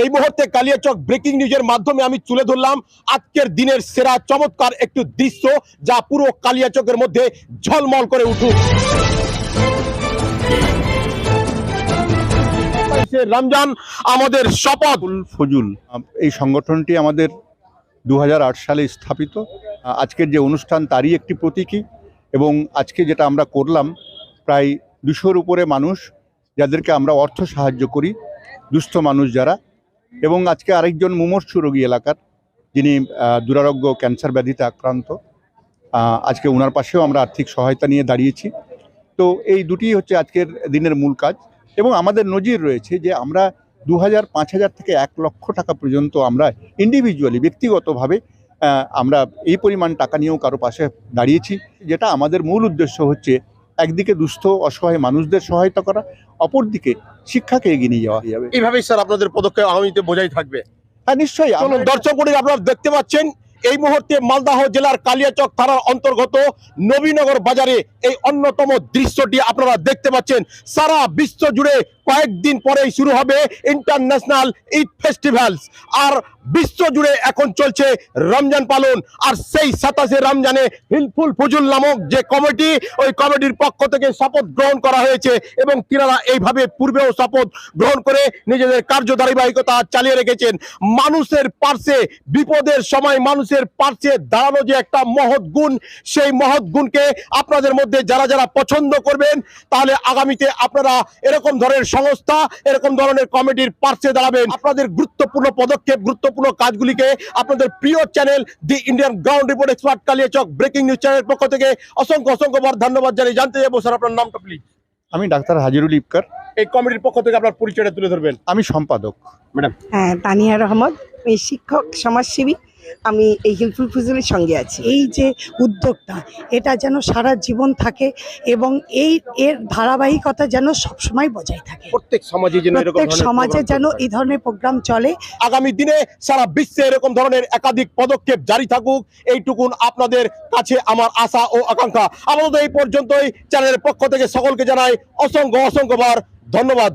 এই মুহূর্তে কালিয়াচক ব্রেকিং নিউজের মাধ্যমে আমি তুলে ধরলাম আজকের দিনের সেরা চমৎকার একটু দৃশ্য যা পুরো কালিয়াচকের মধ্যে ঝলমল করে উঠুক। রমজান আমাদের শপথ। ফজুল। এই সংগঠনটি আমাদের দু হাজার আট সালে স্থাপিত। আজকের যে অনুষ্ঠান তারই একটি প্রতীকী এবং আজকে যেটা আমরা করলাম, প্রায় দুশোর উপরে মানুষ যাদেরকে আমরা অর্থ সাহায্য করি, দুস্থ মানুষ যারা এবং আজকে আরেকজন মুমূর্ষু রোগী এলাকার, যিনি দুরারোগ্য ক্যান্সার ব্যাধিতে আক্রান্ত আজকে ওনার পাশেও আমরা আর্থিক সহায়তা নিয়ে দাঁড়িয়েছি। তো এই দুটি হচ্ছে আজকের দিনের মূল কাজ এবং আমাদের নজির রয়েছে যে আমরা দু হাজার পাঁচ হাজার থেকে এক লক্ষ টাকা পর্যন্ত আমরা ইন্ডিভিজুয়ালি ব্যক্তিগতভাবে আমরা এই পরিমাণ টাকা নিয়েও কারও পাশে দাঁড়িয়েছি। যেটা আমাদের মূল উদ্দেশ্য হচ্ছে একদিকে দুস্থ অসহায় মানুষদের সহায়তা করা অপরদিকে শিক্ষাকে এগিয়ে নিয়ে যাওয়া। যাবে এইভাবেই স্যার আপনাদের পদক্ষেপ আগামীতে বোঝাই থাকবে। হ্যাঁ নিশ্চয়ই। আপনার দর্শক করে আপনারা দেখতে পাচ্ছেন এই মুহূর্তে মালদাহ জেলার কালিয়াচক থানার অন্তর্গত নবীনগর বাজারে এই অন্যতম দৃশ্যটি আপনারা দেখতে পাচ্ছেন। সারা বিশ্ব জুড়ে কয়েকদিন পরেই শুরু হবে ইন্টারন্যাশনাল ঈদ ফেস্টিভ্যালস। আর বিশ্ব জুড়ে এখন চলছে রমজান পালন। আর সেই সাতাশে রমজানে হিলফুল ফুজুল নামক যে কমিটি, ওই কমিটির পক্ষ থেকে শপথ গ্রহণ করা হয়েছে এবং তিনারা এইভাবে পূর্বেও শপথ গ্রহণ করে নিজেদের কার্যধারাবাহিকতা চালিয়ে রেখেছেন। মানুষের পার্শ্বে বিপদের সময় মানুষের পার্শ্বে দাঁড়ানো যে একটা মহৎ গুণ সেই মহৎ গুণকে আপনাদের মধ্যে যারা যারা পছন্দ করবেন তাহলে আগামীতে আপনারা এরকম ধরনের সংস্থা এরকম ধরনের কমিটির পার্শ্বে দাঁড়াবেন। আপনাদের গুরুত্বপূর্ণ পদক্ষেপ গুরুত্বপূর্ণ কাজগুলিকে আপনাদের প্রিয় channel the Indian ground report expert Kaliachak breaking news চ্যানেলের পক্ষ থেকে অসংখ্য অসংখ্যবার ধন্যবাদ জানিয়ে জানতে যাব স্যার আপনার নামটা প্লিজ আমি ডাক্তার হাজিরুল ইপকার এই কমিটির পক্ষ থেকে আপনার পরিচয়টা তুলে ধরবেন। আমি সম্পাদক। হ্যাঁ তানিয়া রহমত এই শিক্ষক সমাজসেবী। আমি এই হিলফুল ফুজুলের সঙ্গে আছি। এই যে উদ্যোগটা এটা যেন সারা জীবন থাকে এবং এই এর ধারাবাহিকতা যেন সবসময় বজায় থাকে। প্রত্যেক সমাজে যেন প্রত্যেক সমাজে যেন এই ধরনের প্রোগ্রাম চলে। আগামী দিনে সারা বিশ্বে এরকম ধরনের একাধিক পদক্ষেপ জারি থাকুক এইটুকুন আপনাদের কাছে আমার আশা ও আকাঙ্ক্ষা। আপাতত এই পর্যন্তই চ্যানেলের পক্ষ থেকে সকলকে জানাই অসংখ্য অসংখ্যবার ধন্যবাদ।